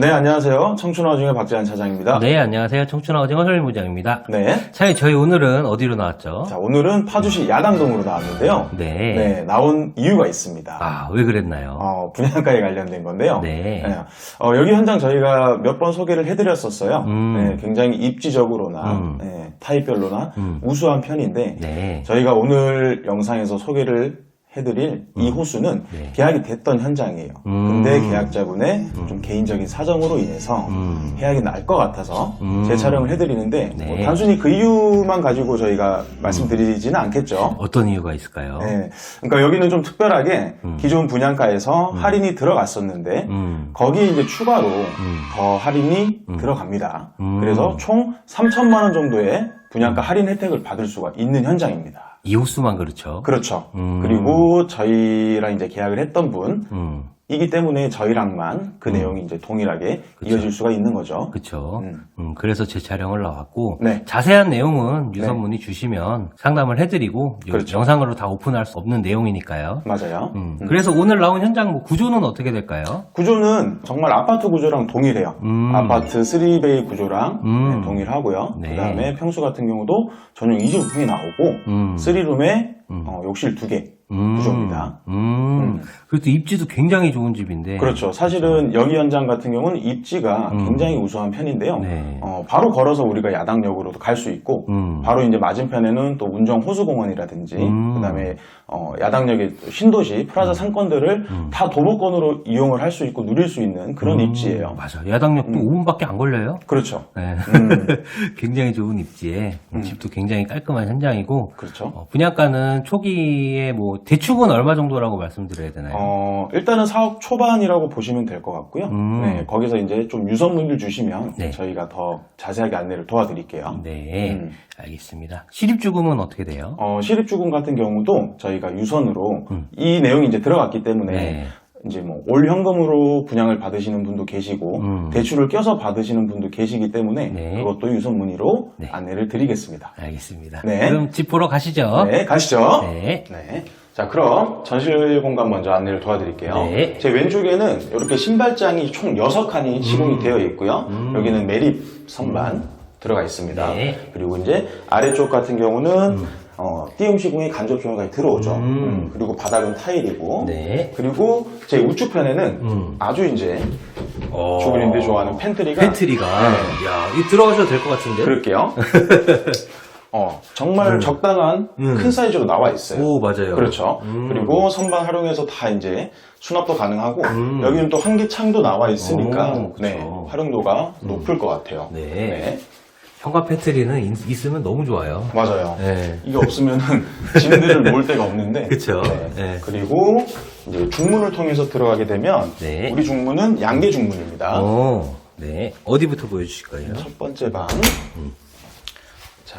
네, 안녕하세요. 청춘어중의 박재환 차장입니다. 네, 안녕하세요. 청춘아 오징어 설무장입니다. 네. 자, 저희 오늘은 어디로 나왔죠? 자, 오늘은 파주시 야당동으로 나왔는데요. 네. 네, 나온 이유가 있습니다. 아, 왜 그랬나요? 어, 분양가에 관련된 건데요. 네. 어, 여기 현장 저희가 몇 번 소개를 해드렸었어요. 음. 네, 굉장히 입지적으로나 음. 네, 타입별로나 음. 우수한 편인데 네. 저희가 오늘 영상에서 소개를 해드릴 이 호수는 네. 계약이 됐던 현장이에요. 음. 근데 계약자분의 좀 개인적인 사정으로 인해서 음. 해약이 날 것 같아서 음. 재촬영을 해드리는데 네. 뭐 단순히 그 이유만 가지고 저희가 말씀드리지는 않겠죠. 어떤 이유가 있을까요? 네. 그러니까 여기는 좀 특별하게 음. 기존 분양가에서 할인이 들어갔었는데 음. 거기에 이제 추가로 더 할인이 음. 들어갑니다. 음. 그래서 총 3천만 원 정도의 분양가 할인 혜택을 받을 수가 있는 현장입니다. 이 호수만 그렇죠. 그렇죠. 음. 그리고 저희랑 이제 계약을 했던 분 음. 이기 때문에 저희랑만 그 내용이 이제 동일하게 그쵸. 이어질 수가 있는 거죠. 그쵸. 음. 음, 그래서 재촬영을 나왔고, 네. 자세한 내용은 유선문의 주시면 상담을 해드리고, 요- 그렇죠. 영상으로 다 오픈할 수 없는 내용이니까요. 맞아요. 음, 음. 그래서 오늘 나온 현장 뭐 구조는 어떻게 될까요? 구조는 정말 아파트 구조랑 동일해요. 음. 아파트 3베이 구조랑 음. 네, 동일하고요. 네. 그다음에 평수 같은 경우도 전용 이지부품이 나오고 음. 3룸에 음. 어, 욕실 2개 음. 구조입니다. 음. 음. 그리고 입지도 굉장히 좋은 집인데. 그렇죠. 사실은 여기 현장 같은 경우는 입지가 음. 굉장히 우수한 편인데요. 네. 어, 바로 걸어서 우리가 야당역으로도 갈 수 있고 음. 바로 이제 맞은편에는 또 운정 호수공원이라든지 음. 그다음에 어, 야당역의 신도시 프라자 상권들을 음. 다 도보권으로 이용을 할 수 있고 누릴 수 있는 그런 음. 입지예요. 맞아. 야당역도 음. 5분밖에 안 걸려요. 그렇죠. 네. 음, 굉장히 좋은 입지에 음. 집도 굉장히 깔끔한 현장이고 그렇죠. 어, 분양가는 초기에 뭐 대충은 얼마 정도라고 말씀드려야 되나요? 어, 일단은 사업 초반이라고 보시면 될 것 같고요. 음. 네, 거기서 이제 좀 유선문을 주시면 네. 저희가 더 자세하게 안내를 도와드릴게요. 네, 음. 알겠습니다. 시립주금은 어떻게 돼요? 어, 시립주금 같은 경우도 저희가 유선으로 음. 이 내용이 이제 들어갔기 때문에 네. 이제 뭐 올 현금으로 분양을 받으시는 분도 계시고 음. 대출을 껴서 받으시는 분도 계시기 때문에 네. 그것도 유선 문의로 네. 안내를 드리겠습니다. 알겠습니다. 네. 그럼 집 보러 가시죠. 네, 가시죠. 네. 네. 자, 그럼 전실 공간 먼저 안내를 도와드릴게요. 네. 제 왼쪽에는 이렇게 신발장이 총 6칸이 시공이 되어 있고요. 음. 여기는 매립 선반 들어가 있습니다. 네. 그리고 이제 아래쪽 같은 경우는 어, 띄움 시공이 간접 조명까지 들어오죠. 음. 음, 그리고 바닥은 타일이고 네. 그리고 제 우측 편에는 음. 아주 이제 어... 주부님들이 좋아하는 팬트리가 팬트리가. 네. 야, 이 들어가셔도 될 것 같은데? 그럴게요. 어, 정말 음. 적당한 음. 큰 사이즈로 나와 있어요. 오, 맞아요. 그렇죠. 음. 그리고 선반 활용해서 다 이제 수납도 가능하고 음. 여기는 또 환기창도 나와 있으니까 오. 네, 활용도가 높을 것 같아요. 네. 현관 팬트리는 있- 있으면 너무 좋아요. 맞아요. 네. 이게 없으면은 짐들을 놓을 데가 없는데. 그쵸. 네. 네. 그리고 이제 중문을 통해서 들어가게 되면 네. 우리 중문은 양계 중문입니다. 오, 네. 어디부터 보여주실 거예요? 첫 번째 방. 자,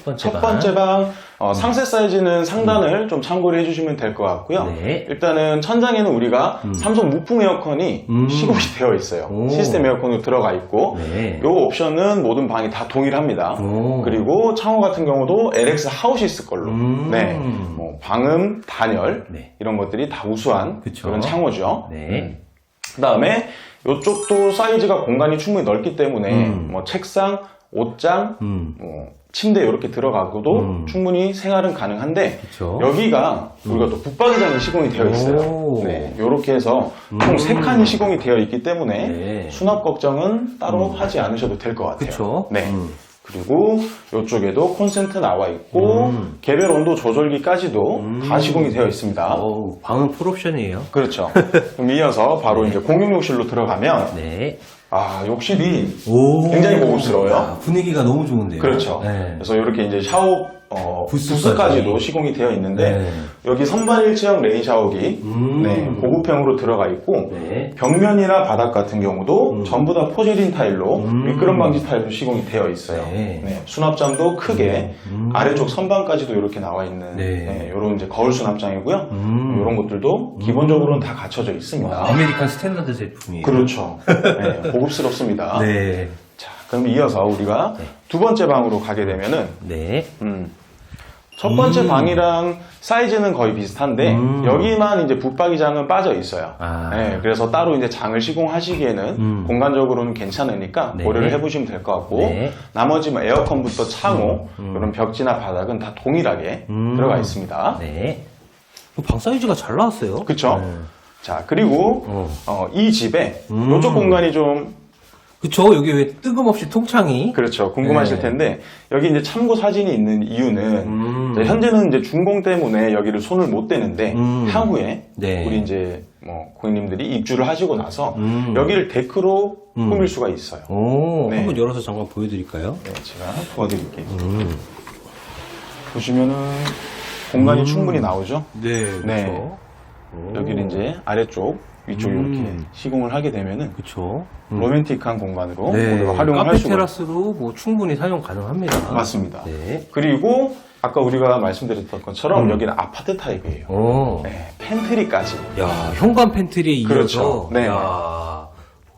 첫 번째 첫 방. 번째 방 어, 상세 사이즈는 상단을 좀 참고를 해주시면 될 것 같고요. 네. 일단은 천장에는 우리가 삼성 무풍 에어컨이 음. 시공이 되어 있어요. 오. 시스템 에어컨으로 들어가 있고 네. 요 옵션은 모든 방이 다 동일합니다. 오. 그리고 창호 같은 경우도 LX 하우시스 걸로. 음. 네. 뭐 방음, 단열 네. 이런 것들이 다 우수한 그쵸. 그런 창호죠. 네. 그다음에 이쪽도 사이즈가 공간이 충분히 넓기 때문에 음. 뭐 책상, 옷장, 음. 뭐 침대 이렇게 들어가고도 음. 충분히 생활은 가능한데 그쵸. 여기가 우리가 또 붙박이장이 시공이 되어 있어요. 오. 네, 이렇게 해서 총 음. 세 칸이 시공이 되어 있기 때문에 네. 수납 걱정은 따로 하지 않으셔도 될 것 같아요. 그쵸. 네. 음. 그리고 이쪽에도 콘센트 나와 있고 음. 개별 온도 조절기까지도 음. 다 시공이 되어 있습니다. 어우, 방은 풀옵션이에요. 그렇죠. 그럼 이어서 바로 이제 공용 욕실로 들어가면 네. 아 욕실이 오. 굉장히 고급스러워요. 아, 분위기가 너무 좋은데요. 그렇죠. 네. 그래서 이렇게 이제 샤워 어, 부스까지. 부스까지 도 시공이 되어 있는데 네. 여기 선반 일체형 레인 샤워기 음. 네, 고급형으로 들어가 있고 네. 벽면이나 바닥 같은 경우도 음. 전부 다 포제린 타일로 음. 미끄럼 방지 타일로 시공이 되어 있어요. 네. 네, 수납장도 크게 음. 아래쪽 선반까지도 이렇게 나와 있는 네. 이런 이제 거울 수납장이고요. 음. 이런 것들도 기본적으로는 다 갖춰져 있습니다. 아메리칸 스탠다드 제품이에요. 그렇죠. 네, 고급스럽습니다. 네. 자, 그럼 이어서 우리가 네. 두 번째 방으로 가게 되면은 네. 음, 첫 번째 음. 방이랑 사이즈는 거의 비슷한데 음. 여기만 이제 붙박이장은 빠져 있어요. 아. 네, 그래서 따로 이제 장을 시공하시기에는 음. 공간적으로는 괜찮으니까 네. 고려를 해보시면 될 것 같고 네. 나머지 뭐 에어컨부터 창호 음. 이런 벽지나 바닥은 다 동일하게 음. 들어가 있습니다. 네. 방 사이즈가 잘 나왔어요. 그쵸? 네. 자 그리고 어. 어, 이 집에 음. 이쪽 공간이 좀 그쵸. 여기 왜 뜬금없이 통창이. 그렇죠 궁금하실 네. 텐데 여기 이제 참고 사진이 있는 이유는 음. 이제 현재는 이제 준공 때문에 여기를 손을 못 대는데 음. 향후에 네. 우리 이제 뭐 고객님들이 입주를 하시고 나서 음. 여기를 데크로 음. 꾸밀 수가 있어요. 오, 네. 한번 열어서 잠깐 보여드릴까요? 네, 제가 도와드릴게요. 음. 보시면은 공간이 음. 충분히 나오죠. 네, 네. 그쵸. 오. 여기를 이제 아래쪽, 위쪽 음. 이렇게 시공을 하게 되면은 그쵸. 음. 로맨틱한 공간으로 네. 우리가 활용을 카페 할 수가 테라스로 뭐 충분히 사용 가능합니다. 맞습니다. 네. 그리고 아까 우리가 말씀드렸던 것처럼 음. 여기는 아파트 타입이에요. 오. 네, 팬트리까지. 야, 현관 팬트리에 이어서. 그렇죠. 네. 야,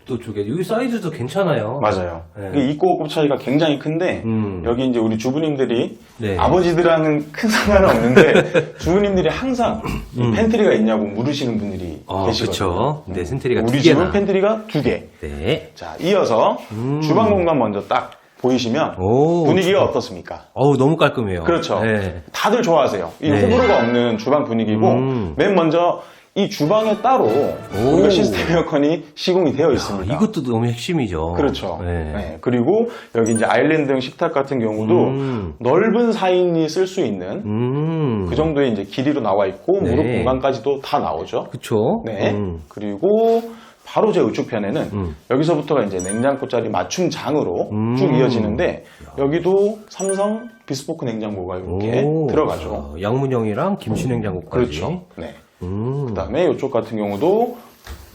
복도 쪽에. 여기 사이즈도 괜찮아요. 맞아요. 네. 입고 곱 차이가 굉장히 큰데 음. 여기 이제 우리 주부님들이 네. 아버지들하고는 큰 상관은 없는데 주부님들이 항상 이 음. 팬트리가 있냐고 물으시는 분들이 아, 계시거든요. 그쵸. 네, 팬트리가 두 우리 개나. 집은 팬트리가 두 개. 네. 자, 이어서 음. 주방 공간 먼저 딱 보이시면 오. 분위기가 어떻습니까? 어우, 너무 깔끔해요. 그렇죠. 네. 다들 좋아하세요. 이 네. 호불호가 없는 주방 분위기고 음. 맨 먼저 이 주방에 따로 오. 우리가 시스템 에어컨이 시공이 되어 있습니다. 아, 이것도 너무 핵심이죠. 그렇죠. 네. 네. 그리고 여기 이제 아일랜드형 식탁 같은 경우도 음. 넓은 4인이 쓸 수 있는 음. 그 정도의 이제 길이로 나와 있고 네. 무릎 공간까지도 다 나오죠. 그쵸. 네. 음. 그리고 바로 제 우측 편에는 음. 여기서부터가 이제 냉장고 자리 맞춤 장으로 음. 쭉 이어지는데 여기도 삼성 비스포크 냉장고가 이렇게 오. 들어가죠. 아, 양문형이랑 김치 냉장고까지. 그렇죠. 네. 음. 그 다음에 이쪽 같은 경우도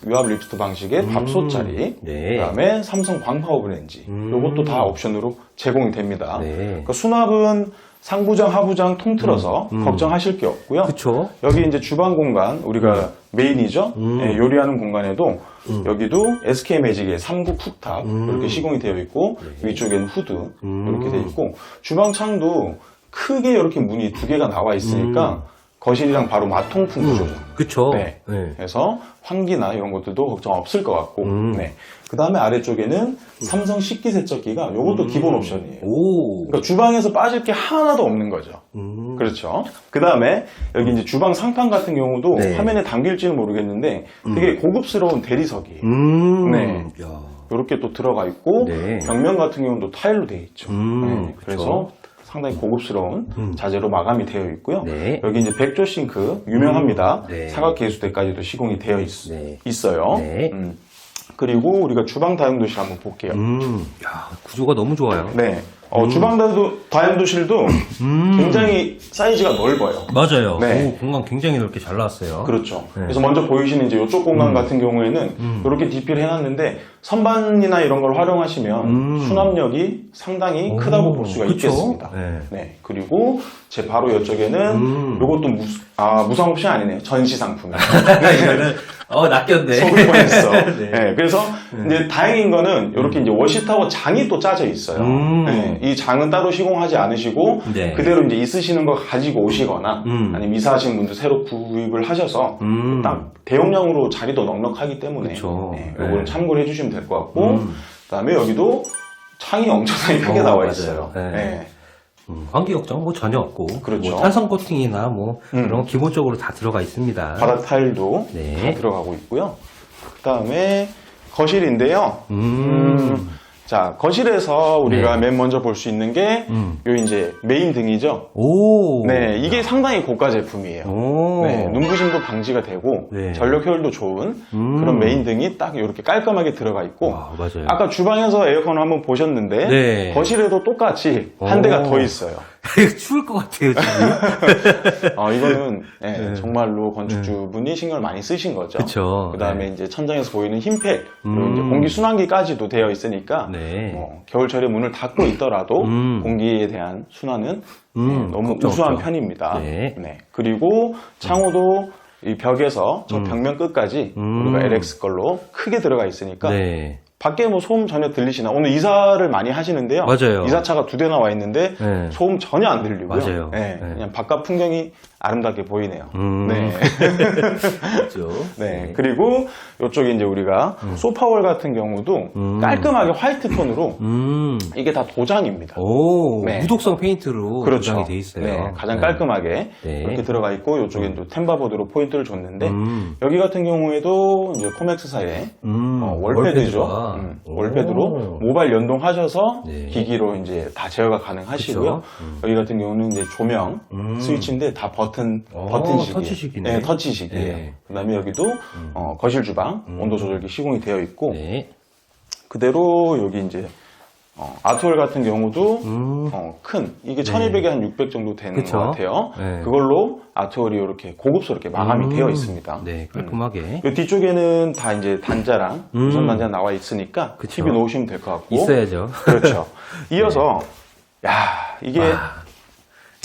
유압 립스트 방식의 밥솥 자리. 네. 그다음에 삼성 광파워 브렌지. 음. 이것도 다 옵션으로 제공이 됩니다. 네. 그러니까 수납은 상부장, 하부장 통틀어서 음. 음. 걱정하실 게 없고요. 그쵸. 여기 이제 주방 공간 우리가 메인이죠. 음. 예, 요리하는 공간에도 음. 여기도 SK 매직의 3구 쿡탑 음. 이렇게 시공이 되어 있고 위쪽에는 후드 음. 이렇게 되어 있고 주방 창도 크게 이렇게 문이 두 개가 나와 있으니까 거실이랑 바로 마통풍 구조. 음. 그쵸. 네. 네. 그래서 환기나 이런 것들도 걱정 없을 것 같고. 음. 네. 그 다음에 아래쪽에는 삼성 식기 세척기가 이것도 음. 기본 옵션이에요. 오. 그러니까 주방에서 빠질 게 하나도 없는 거죠. 음. 그렇죠. 그 다음에 여기 이제 주방 상판 같은 경우도 네. 화면에 담길지는 모르겠는데 되게 고급스러운 대리석이에요. 음. 네. 야. 이렇게 또 들어가 있고 네. 벽면 같은 경우도 타일로 되어 있죠. 음, 네, 그래서 상당히 고급스러운 음. 자재로 마감이 되어 있고요. 네. 여기 이제 백조 싱크 유명합니다. 음, 네. 사각 개수대까지도 시공이 되어 있, 네. 어요 네. 그리고 우리가 주방 다용도실 한번 볼게요. 음. 야, 구조가 너무 좋아요. 네. 어, 주방 다용도- 다용도실도 음. 굉장히 사이즈가 넓어요. 맞아요. 네. 오, 공간 굉장히 넓게 잘 나왔어요. 그렇죠. 네. 그래서 먼저 보이시는 이제 이쪽 공간 음. 같은 경우에는 음. 이렇게 DP를 해놨는데 선반이나 이런 걸 활용하시면 음. 수납력이 상당히 오, 크다고 볼 수가 그쵸? 있겠습니다. 네. 네. 그리고 제 바로 이쪽에는 음. 이것도 무, 아, 무상 옵션 아니네요. 전시 상품이에요. 이거는 어 낚였네. 속을 뻔했어. 네. 네, 그래서 이제 다행인 거는 이렇게 이제 워시타워 장이 또 짜져 있어요. 음. 네, 이 장은 따로 시공하지 않으시고 네. 그대로 이제 있으시는 거 가지고 오시거나 음. 아니면 이사하시는 분들 새로 구입을 하셔서 음. 딱 대용량으로 자리도 넉넉하기 때문에 그쵸. 네, 네. 이걸 참고를 해주시면 될 것 같고 음. 그다음에 여기도 창이 엄청나게 크게 어, 나와 맞아요. 있어요. 네. 네. 음, 환기 걱정 뭐 전혀 없고. 그렇죠. 뭐 탄성 코팅이나 뭐 음. 그런 거 기본적으로 다 들어가 있습니다. 바닥 타일도 네. 다 들어가고 있고요. 그다음에 거실인데요. 음. 자, 거실에서 우리가 네. 맨 먼저 볼 수 있는 게, 음. 요 이제 메인 등이죠. 오. 네, 이게 상당히 고가 제품이에요. 오. 네, 눈부심도 방지가 되고, 네. 전력 효율도 좋은 음. 그런 메인 등이 딱 이렇게 깔끔하게 들어가 있고, 와, 맞아요. 아까 주방에서 에어컨 한번 보셨는데, 네. 거실에도 똑같이 한 대가 오. 더 있어요. 추울 것 같아요, 지금. 어, 이거는 네, 네. 정말로 건축주분이 신경을 많이 쓰신 거죠. 그쵸. 그 다음에 네. 이제 천장에서 보이는 흰팩, 그리고 음. 이제 공기 순환기까지도 되어 있으니까, 네. 뭐 겨울철에 문을 닫고 있더라도 음. 공기에 대한 순환은 음, 네, 너무 걱정 우수한 없죠. 편입니다. 네. 그리고 창호도 이 벽에서 저 음. 벽면 끝까지 음. 우리가 LX 걸로 크게 들어가 있으니까 네. 밖에 뭐 소음 전혀 들리시나? 오늘 이사를 많이 하시는데요. 맞아요. 이사차가 두 대 나 와 있는데 네. 소음 전혀 안 들리고요. 맞아요. 네, 네. 그냥 바깥 풍경이 아름답게 보이네요. 음. 네. 그렇죠. 네. 그리고 이쪽에 이제 우리가 소파월 같은 경우도 음. 깔끔하게 화이트 톤으로 음. 이게 다 도장입니다. 오, 네. 무독성 페인트로 그렇죠. 도장이 돼 있어요. 네, 가장 네. 깔끔하게 네. 이렇게 들어가 있고 이쪽에 또 템바보드로 포인트를 줬는데 음. 여기 같은 경우에도 이제 코맥스사의 음. 어, 월패드죠. 음, 오. 월패드로 모바일 연동하셔서 네. 기기로 이제 다 제어가 가능하시고요. 그쵸. 음. 여기 같은 경우는 이제 조명 음. 스위치인데 다 버튼 오, 버튼식이에요. 터치식이네. 네, 터치식이에요. 네. 그다음에 여기도 어, 거실 주방 온도 조절기 시공이 되어 있고 네. 그대로 여기 이제 어, 아트월 같은 경우도 음. 어, 큰 이게 1200에 한 600 정도 되는 그쵸. 것 같아요. 네. 그걸로 아트월이 이렇게 고급스럽게 마감이 음. 되어 있습니다. 네, 깔끔하게. 이 뒤쪽에는 다 이제 단자랑 음. 무선 단자 나와 있으니까 그쵸. TV 놓으시면 될 것 같고 있어야죠. 그렇죠. 이어서 야 이게 와,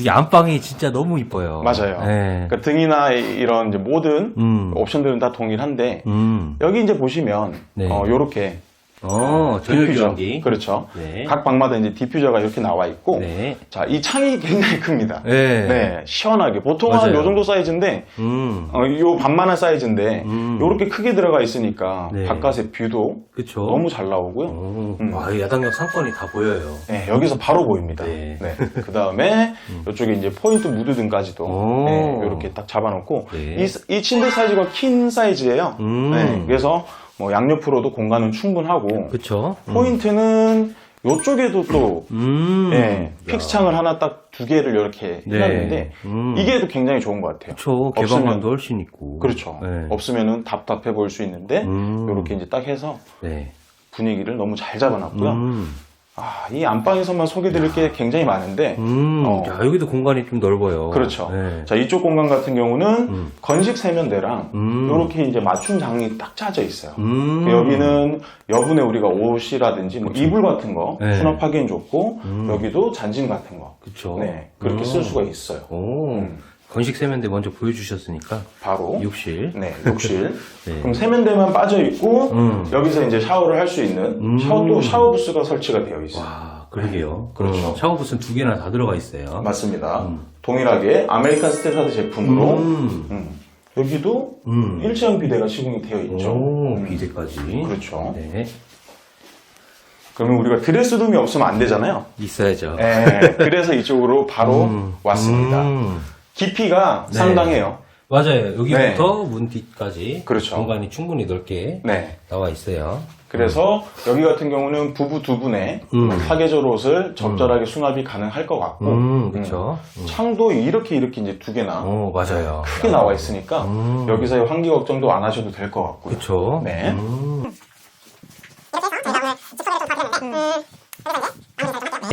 이게 안방이 진짜 너무 이뻐요. 맞아요. 네. 그러니까 등이나 이- 이런 이제 모든 음. 옵션들은 다 동일한데 음. 여기 이제 보시면 네. 어, 요렇게 어, 디퓨저 교환기. 그렇죠. 네. 각 방마다 이제 디퓨저가 이렇게 나와 있고 네. 자, 이 창이 굉장히 큽니다. 네. 네, 시원하게. 보통 한 맞아요. 요 정도 사이즈인데, 음. 어, 요 반만한 사이즈인데, 음. 요렇게 크게 들어가 있으니까, 네. 바깥의 뷰도 그쵸. 너무 잘 나오고요. 오, 음. 와, 이 야당역 상권이 다 보여요. 네, 여기서 바로 보입니다. 네. 그 다음에, 이쪽에 이제 포인트 무드 등까지도, 오. 네, 이렇게 딱 잡아놓고, 네. 이, 이 침대 사이즈가 긴 사이즈예요. 음. 네, 그래서 뭐 양옆으로도 공간은 충분하고, 그쵸. 음. 포인트는 요쪽에도 또, 음. 예, 야. 픽스창을 하나 딱 두 개를 이렇게 네. 해놨는데 음. 이게 또 굉장히 좋은 것 같아요. 없으면- 개방감도 훨씬 있고. 그렇죠. 네. 없으면은 답답해 보일 수 있는데 음. 이렇게 이제 딱 해서 네. 분위기를 너무 잘 잡아놨고요. 음. 아, 이 안방에서만 소개드릴 게 굉장히 많은데 음. 어. 야, 여기도 공간이 좀 넓어요. 그렇죠. 네. 자 이쪽 공간 같은 경우는 음. 건식 세면대랑 음. 이렇게 이제 맞춤 장이 딱 짜져 있어요. 음. 여기는 여분의 우리가 옷이라든지 뭐 이불 같은 거 네. 수납하기엔 좋고 음. 여기도 잔짐 같은 거 그쵸. 네, 그렇게 음. 쓸 수가 있어요. 오. 음. 건식 세면대 먼저 보여주셨으니까. 바로 욕실. 네, 욕실. 네. 그럼 세면대만 빠져 있고 음. 여기서 이제 샤워를 할 수 있는 음. 샤워도 샤워 부스가 설치가 되어 있어요. 와, 그러게요. 그렇죠. 음, 샤워 부스는 두 개나 다 들어가 있어요. 맞습니다. 동일하게 아메리칸 스탠다드 제품으로 음. 음. 여기도 음. 일체형 비대가 시공이 되어 있죠. 오, 음. 비대까지. 그렇죠. 네. 그러면 우리가 드레스룸이 없으면 안 되잖아요. 있어야죠. 네, 그래서 이쪽으로 바로 음. 왔습니다. 음. 깊이가 네. 상당해요. 맞아요. 여기부터 문 뒤까지 그렇죠. 공간이 충분히 넓게 네. 나와 있어요. 그래서 여기 같은 경우는 부부 두 분의 음. 사계절 옷을 적절하게 수납이 가능할 것 같고 음, 그렇죠. 창도 이렇게 이렇게 이제 두 개나 어, 맞아요. 크게 나와 있으니까 음. 여기서의 환기 걱정도 안 하셔도 될 것 같고요. 그렇죠. 네. 음.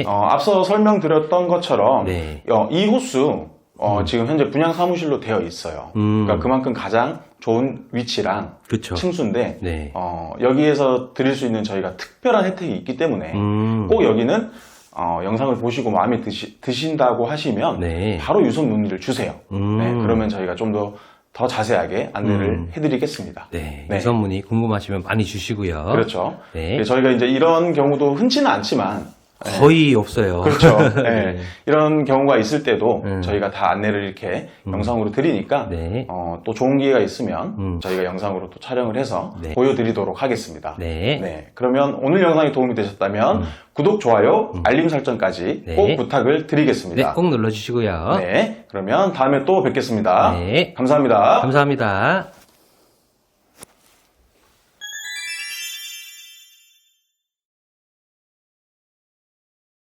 어, 앞서 설명드렸던 것처럼 네. 어, 이 호수 어, 지금 현재 분양 사무실로 되어 있어요. 음. 그러니까 그만큼 가장 좋은 위치랑 그렇죠. 층수인데 네. 어, 여기에서 드릴 수 있는 저희가 특별한 혜택이 있기 때문에 음. 꼭 여기는 어, 영상을 보시고 마음에 드시, 드신다고 하시면 네. 바로 유선 문의를 주세요. 음. 네, 그러면 저희가 좀더더 자세하게 안내를 음. 해드리겠습니다. 네. 네. 유선 문의 궁금하시면 많이 주시고요. 그렇죠. 네. 네, 저희가 이제 이런 경우도 흔치는 않지만 거의 없어요. 그렇죠. 네. 네. 이런 경우가 있을 때도 음. 저희가 다 안내를 이렇게 영상으로 드리니까 네. 어, 또 좋은 기회가 있으면 음. 저희가 영상으로 또 촬영을 해서 네. 보여드리도록 하겠습니다. 네. 그러면 오늘 영상이 도움이 되셨다면 구독, 좋아요, 알림 설정까지 네. 꼭 부탁을 네, 드리겠습니다. 꼭 눌러주시고요. 네. 그러면 다음에 또 뵙겠습니다. 네. 감사합니다. 감사합니다.